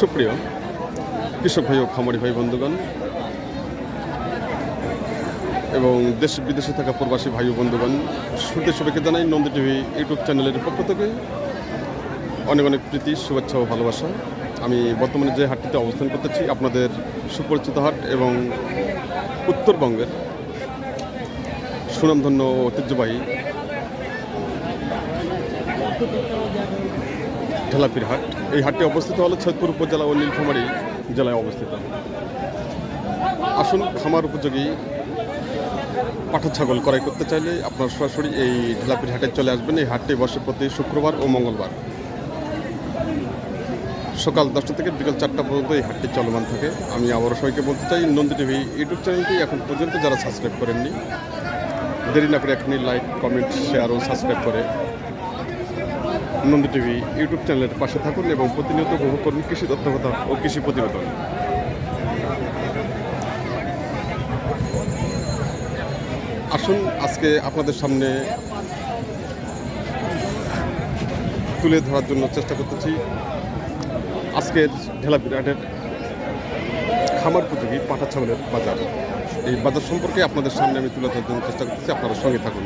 সুপ্রিয় কৃষক ভাই ও খামারি ভাই বন্ধুগণ এবং দেশ বিদেশে থাকা প্রবাসী ভাই ও বন্ধুগণ শুরুতে সবাইকে জানাই নন্দী টিভি ইউটিউব চ্যানেলের পক্ষ থেকে অনেক অনেক প্রীতি, শুভেচ্ছা ও ভালোবাসা। আমি বর্তমানে যে হাটটিতে অবস্থান করতেছি, আপনাদের সুপরিচিত হাট এবং উত্তরবঙ্গের সুনামধন্য ঐতিহ্যবাহী ঢেলাপির হাট। এই হাটটি অবস্থিত হলো ছৈতপুর উপজেলা ও নীলফামারী জেলায় অবস্থিত। আসুন খামার উপযোগী পাঠা ছাগল ক্রয় করতে চাইলে আপনার সরাসরি এই ঢেলাপির হাটে চলে আসবেন। এই হাটটি বসে প্রতি শুক্রবার ও মঙ্গলবার। সকাল দশটা থেকে বিকাল চারটা পর্যন্ত এই হাটটি চলমান থাকে। আমি আবারও সবাইকে বলতে চাই, নন্দী টিভি ইউটিউব চ্যানেলটি এখন পর্যন্ত যারা সাবস্ক্রাইব করেননি, দেরি না করে এখনই লাইক, কমেন্ট, শেয়ার ও সাবস্ক্রাইব করে নন্দী টিভি ইউটিউব চ্যানেলের পাশে থাকুন এবং প্রতিনিয়ত করুন কৃষি তথ্যকথা ও কৃষি প্রতিবেদন। আসুন, আজকে আপনাদের সামনে তুলে ধরার জন্য চেষ্টা করতেছি। আজকের ঢেলা বিরাটের খামার প্রতিযোগী পাঠা ছাগলের বাজার। এই বাজার সম্পর্কে আপনাদের সামনে আমি তুলে ধরার জন্য চেষ্টা করতেছি, আপনারা সঙ্গে থাকুন।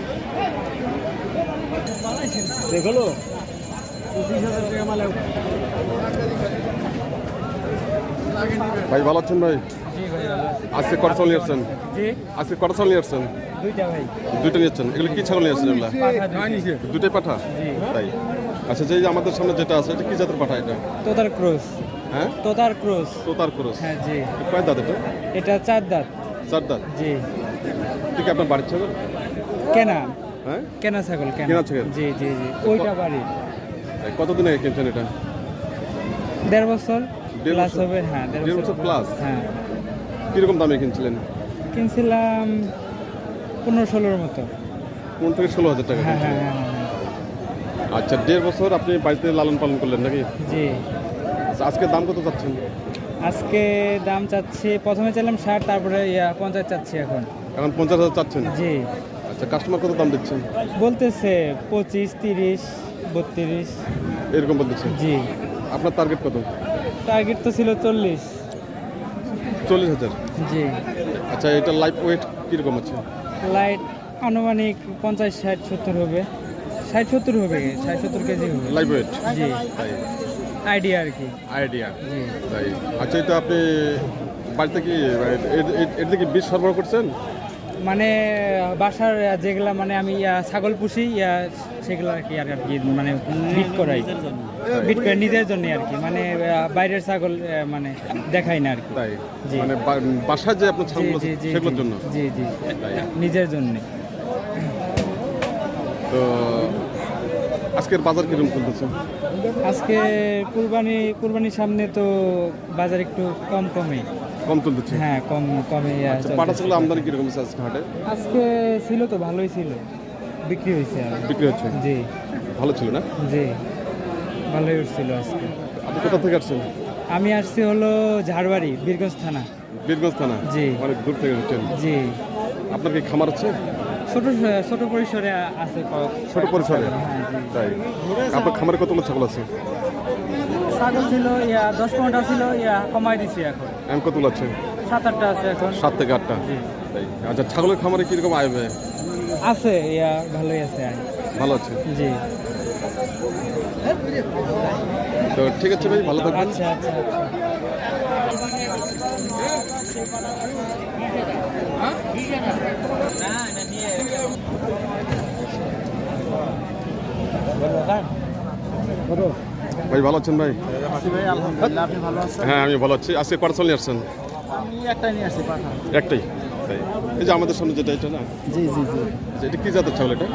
ভাই ভালো আছেন ভাই? জি ভাই ভালো আছি। আজকে কটা ছাগল নিয়ে আসছেন? জি। আজকে কটা ছাগল নিয়ে আসছেন? দুইটা নিয়েছেন এগুলো কি ছাগল নিয়ে আসছেন এগুলা? পাঠা দুটাই পাঠা তাই। আচ্ছা যে আমাদের সামনে যেটা আছে এটা কি জাতের পাঠা এটা? তোতার ক্রস। হ্যাঁ? তোতার ক্রস। তোতার খরচ হ্যাঁ জি। কয় দাঁত এটা? এটা চার দাঁত। চার দাঁত? জি। ঠিক আপনার বাড়ির ছাগল? কেনা। হ্যাঁ? কেনা ছাগল কেনা। ছাগল? জি জি জি। ওইটা বাড়ি কতদিন আগে কিনছেন এটা? দেড় বছর প্লাস হবে হ্যাঁ দেড় বছর plus? হ্যাঁ। কীরকম দামে কিনছিলেন? কিনছিলাম পনেরো ষোলোর মতো। পনেরো থেকে ষোলো হাজার টাকা হ্যাঁ হ্যাঁ হ্যাঁ হ্যাঁ, আচ্ছা দেড় বছর আপনি বাড়িতে লালন পালন করলেন নাকি? জি। আচ্ছা, আজকে দাম কত চাচ্ছেন? আজকে দাম চাচ্ছি প্রথমে চাইলাম ষাট তারপরে ইয়া পঞ্চাশ চাচ্ছি এখন। এখন পঞ্চাশ হাজার চাচ্ছেন? জি। আচ্ছা কাস্টমার কত দাম দিচ্ছেন? বলতেছে পঁচিশ তিরিশ। বত্রিশ। এরকম বলতেছেন জি। আপনার টার্গেট কত? টার্গেট তো ছিল চল্লিশ। চল্লিশ হাজার? জি। আচ্ছা এটা লাইফ ওয়েট কীরকম আছে? লাইট আনুমানিক পঞ্চাশ ষাট সত্তর হবে। ষাট সত্তর হবে ষাট সত্তর কেজি হবে। লাইফ ওয়েট জি। আইডিয়া আর কি। আইডিয়া জি। আচ্ছা এটা আপনি বাড়িতে কি এটা কি বীজ সরবরাহ করছেন? মানে বাসার যেগুলা মানে আমি ছাগল পুষি সেগুলো আর কি আর কি মানে বিট করাই। বিট করে নিজের জন্য আর কি মানে বাইরের ছাগল মানে দেখাই না আর কি। জি। মানে বা- বাসায় যে আপনার জি ছাগল জি জি সেগুলোর জন্য? জি জি। নিজের জন্য। তো আজকের বাজার কীরকম চলতেছে? আজকে কুরবানি কুরবানির সামনে তো বাজার একটু কম কমে কম চলতেছে হ্যাঁ কম কমে আচ্ছা। পাটা ছাগল আমদানি কীরকম আছে আজকে হাটে? আজকে ছিল তো ভালোই ছিল। বিক্রি হয়েছে আর বিক্রি হচ্ছে? জি। ভালো ছিল না? জি। ভালোই উঠছিল আজকে। আপনি কোথা থেকে আসছেন? আমি আসছি হলো ঝাড়বাড়ি বীরগঞ্জ থানা। বীরগঞ্জ থানা? জি। অনেক দূর থেকে হচ্ছেন জি। আপনার কি খামার আছে? ছোট ছোট পরিসরে আছে ছোট পরিসরে? হ্যাঁ তাই। আপনার খামারে কতগুলো ছাগল আছে? ছাগল ছিল ইয়া দশ পনেরোটা ছিল ইয়া কমাই দিছি এখন। এখন কতগুলো আছে সাত আটটা আছে এখন। সাত থেকে আটটা? জি। তাই। আচ্ছা ছাগলের খামারে কীরকম আয় ব্যয়? আছে ইয়া ভালোই আছে ভালো আছে? জি। তো ঠিক আছে ভাই ভালো থাকবেন। আচ্ছা আচ্ছা আচ্ছা। ভাই ভালো আছেন ভাই? হ্যাঁ আমি ভালো আছি। আজকে কটা ছাগল নিয়ে আসছেন? একটাই? তাই এই যে আমাদের সামনে যেটা এটা না? জি জি জি এটা কি জাতের ছাগল এটা?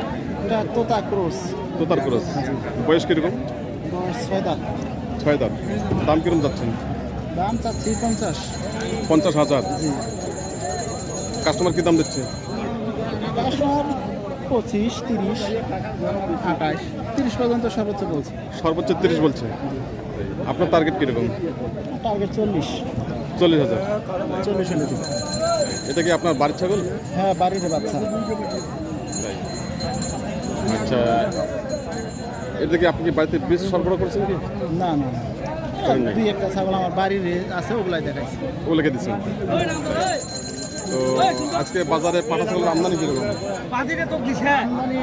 এটা তোতা ক্রোস তোতার ক্রস বয়স কীরকম? ছয় দাঁত। ছয় দাঁত দাম কীরকম যাচ্ছেন? দাম চাচ্ছি পঞ্চাশ পঞ্চাশ হাজার কাস্টমার কি দাম দিচ্ছে? কাস্টমার পঁচিশ তিরিশ আঠাশ তিরিশ পর্যন্ত সর্বোচ্চ বলছি। সর্বোচ্চ তিরিশ বলছে। আপনার টার্গেট কীরকম? টার্গেট চল্লিশ। চল্লিশ হাজার। চল্লিশ হলে এটা কি আপনার বাড়ির ছাগল? হ্যাঁ বাড়ির বাচ্চা। আচ্ছা এটা কি আপনি কি বাড়িতে বীজ সরবরাহ করছেন কি না না না। দুই একটা ছাগল আমার বাড়ির আছে ওগুলাই দেখাইছি। ওগুলোকে দিচ্ছেন। তো আজকে বাজারে পাঠা ছাগলের আমদানি কীরকম? মানে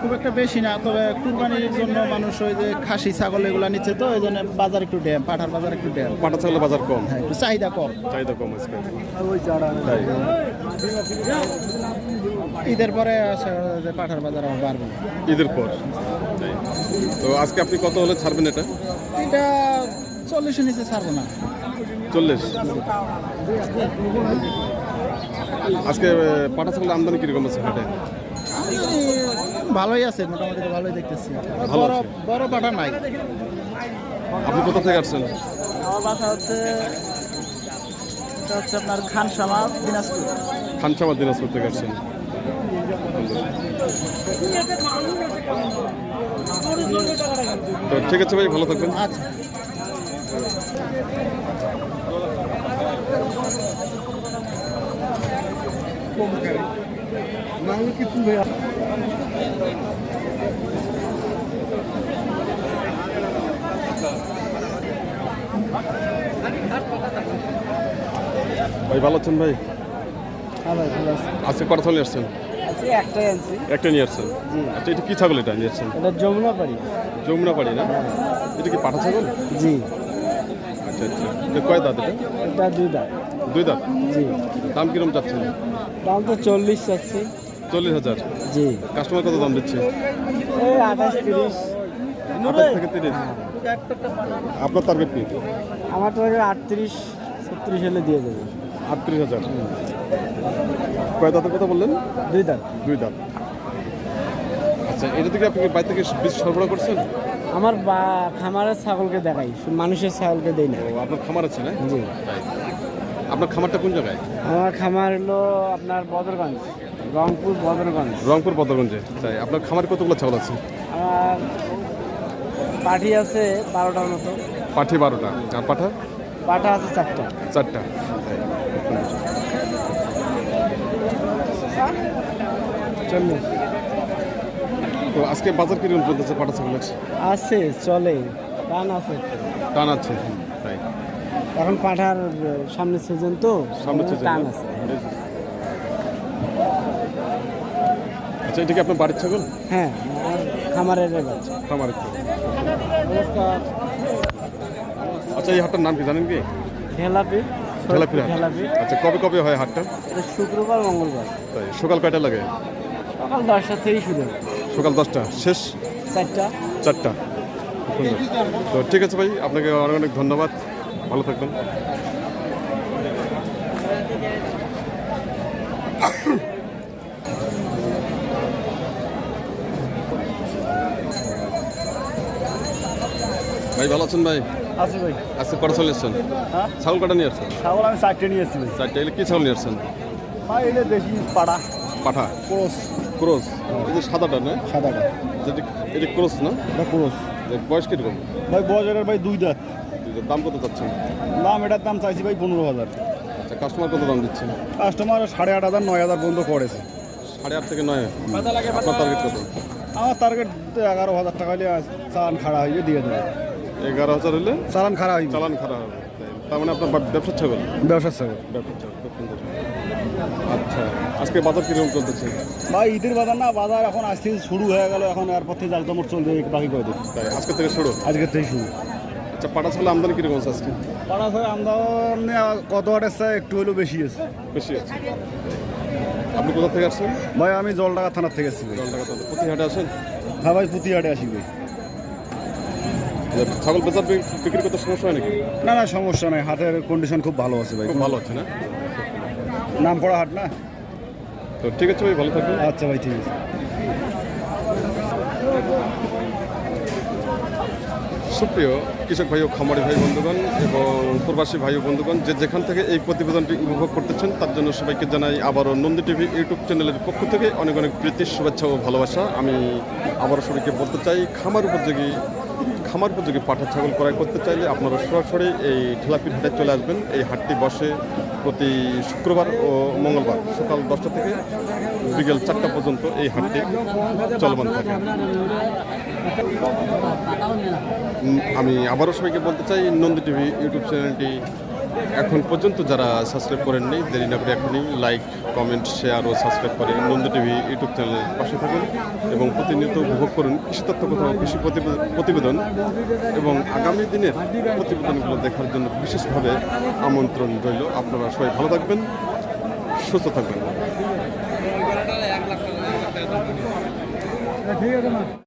খুব একটা বেশি না তবে কুরবানির জন্য মানুষ ওই যে খাসি ছাগল এগুলা নিচ্ছে তো ওই জন্য বাজার একটু ড্যাম পাঠার বাজার একটু ড্যাম। পাঠা ছাগলের বাজার কম? হ্যাঁ একটু চাহিদা কম। চাহিদা কম আজকে। তাই। ঈদের পরে পাঠার বাজার আবার বাড়বে ঈদের পর। তো আজকে আপনি কত হলে ছাড়বেন এটা? এটা চল্লিশের নিচে ছাড়বো না। চল্লিশ। আজকে পাঠা ছাগলের আমদানি কীরকম আছে হাটে? ভালোই আছে মোটামুটি ভালোই দেখতেছি। বড় পাঠা নাই। আপনি কোথা থেকে আসছেন? আমার বাসা হচ্ছে আপনার খানসামা দিনাজপুর। খানসামা দিনাজপুর থেকে আসছেন। তো ঠিক আছে ভাই ভালো থাকবেন। আচ্ছা। ভাই ভালো আছেন ভাই? হ্যাঁ ভাই ভালো আছে। আজকে কটা ছাগল নিয়ে আসছেন? একটা নিয়ে আসছেন? আচ্ছা এটা কি ছাগল এটা নিয়ে আসছেন? এটা যমুনা পাড়ি। যমুনা পাড়ি না? এটা কি পাঠা ছাগল? জি। আচ্ছা আচ্ছা। এটা কয় দাঁত এটা? এটা দুই দাম দুই দাঁত? জি। দাম কিরম চাচ্ছেন? দাম তো চল্লিশ চাচ্ছি চল্লিশ হাজার? জি। কাস্টমার কত দাম দিচ্ছে? এই আঠাশ তিরিশ। আঠাশ থেকে তিরিশ? আপনার টার্গেট কি? আমার তো আটত্রিশ ছত্রিশ হলে দিয়ে দেবো। আটত্রিশ হাজার। কয় দাঁতের কথা বললেন? দুই দাম দুই দাঁত। আচ্ছা এটা থেকে আপনি বাড়ি থেকে বীজ সরবরাহ করছেন? আমার বা খামারের ছাগলকে দেখাই। মানুষের ছাগলকে দেই না। আপনার খামার আছে না? জি। আপনার খামারটা কোন জায়গায়? আমার খামার হলো আপনার বদরগঞ্জ রংপুর বদরগঞ্জ। রংপুর বদরগঞ্জে। তাই আপনার খামার কতগুলো ছাগল আছে? আমার পাঠি আছে বারোটার মতো। পাঠি বারোটা। আর পাঠা? পাঠা আছে চারটা। চারটা। তো আজকে বাজার কীরকম চলতেছে? পাঠা ছাগলের আছে? চলে। টান আছে টান আছে। তাই। এখন পাঠার সামনে সিজন তো সামনে টান আছে। আচ্ছা এটা কি আপনার বাড়ির ছাগল? হ্যাঁ খামারের বাচ্চা। খামারের ছাগল। আচ্ছা এই হাটটার নাম কি জানেন কি? ঢেলাপি ঢেলাপি আচ্ছা কবে কবে হয় হাটটা? শুক্রবার মঙ্গলবার। তাই সকাল কয়টা লাগে? সকাল দশটা থেকেই শুরু সকাল দশটা শেষ? চারটা। চারটা। তো ঠিক আছে ভাই আপনাকে অনেক অনেক ধন্যবাদ। ভালো থাকবেন। ভাই ভালো আছেন ভাই? আছি ভাই। আজকে কটা ছাগল এসছেন হ্যাঁ? ছাগল কটা নিয়ে আসছেন? ছাগল আমি চারটে নিয়ে এসেছি চারটে এলে কি ছাগল নিয়ে আসছেন? ভাই এটা দেশি পাড়া। পাঠা? ক্রোস। ক্রোস? এই যে সাদাটা না? সাদাটা। যেটি এটি ক্রোস না? এটা ক্রোস। বয়স কীরকম? ভাই বাজারের ভাই দুই দাঁত। দাম কত চাচ্ছেন? দাম এটার দাম চাইছি ভাই পনেরো হাজার। আচ্ছা কাস্টমার কত দাম দিচ্ছেন? কাস্টমার সাড়ে আট হাজার নয় হাজার পর্যন্ত করেছে সাড়ে আট থেকে নয়। আপনার টার্গেট কত? আমার টার্গেট এগারো হাজার টাকা হলে চালান খাড়া হয়ে দিয়ে দেবে। এগারো হাজার হলে? চালান খাড়া হইবে। চালান খারাপ হবে। তার মানে আপনার বা- ব্যবসার ছাগল? ব্যবসার ছাগল। ব্যবসার ছাগল খুব সুন্দর। আচ্ছা আজকে বাজার কীরকম চলতেছে? ভাই ঈদের বাজার না বাজার এখন আজ থেকে শুরু হয়ে গেল এখন এরপর থেকে জাকজমট চলবে বাকি কয়দিন? তাই আজকে থেকে শুরু? আজকের থেকে শুরু। আচ্ছা পাটা ছাগল আমদানি কীরকম আছে আজকে? পাড়া থেকে আমদানি কত আটের চাই একটু হলেও বেশি আছে। বেশি আছে। আপনি কোথা থেকে আসছেন? ভাই আমি জলডাকা থানার থেকে আসছি ভাই। জলঢাকা থেকে। আসেন? হ্যাঁ ভাই পুতিহাটে আসি ভাই। ছাগল বেচার বিক্রি করতে সমস্যা হয় নাকি? না না সমস্যা নাই। হাতের কন্ডিশন খুব ভালো আছে ভাই। খুব ভালো আছে না? নাম করা হাট না? তো ঠিক আছে ভাই ভালো থাকবেন। আচ্ছা ভাই ঠিক আছে। সুপ্রিয় কৃষক ভাই ও খামারি ভাই বন্ধুগণ এবং প্রবাসী ভাই ও বন্ধুগণ, যে যেখান থেকে এই প্রতিবেদনটি উপভোগ করতেছেন, তার জন্য সবাইকে জানাই আবারও নন্দী টিভি ইউটিউব চ্যানেলের পক্ষ থেকে অনেক অনেক প্রীতি, শুভেচ্ছা ও ভালোবাসা। আমি আবারও সবাইকে বলতে চাই, খামার উপযোগী খামার উপযোগী পাঠা ছাগল ক্রয় করতে চাইলে আপনারা সরাসরি এই ঠেলাপির হাটে চলে আসবেন, এই হাটটি বসে প্রতি শুক্রবার ও মঙ্গলবার সকাল দশটা থেকে বিকেল চারটা পর্যন্ত এই হাটটি চলমান থাকে। আমি আবারও সবাইকে বলতে চাই, নন্দী টিভি ইউটিউব চ্যানেলটি এখন পর্যন্ত যারা সাবস্ক্রাইব করেননি, দেরি না করে এখনই লাইক কমেন্ট শেয়ার ও সাবস্ক্রাইব করে নন্দী টিভি ইউটিউব চ্যানেলের পাশে থাকুন এবং প্রতিনিয়ত উপভোগ করুন কৃষি তত্ত্ব কোথাও, কৃষি প্রতিবে- প্রতিবেদন এবং আগামী দিনের প্রতিবেদনগুলো দেখার জন্য বিশেষভাবে আমন্ত্রণ রইল। আপনারা সবাই ভালো থাকবেন, সুস্থ থাকবেন। ঠিক আছে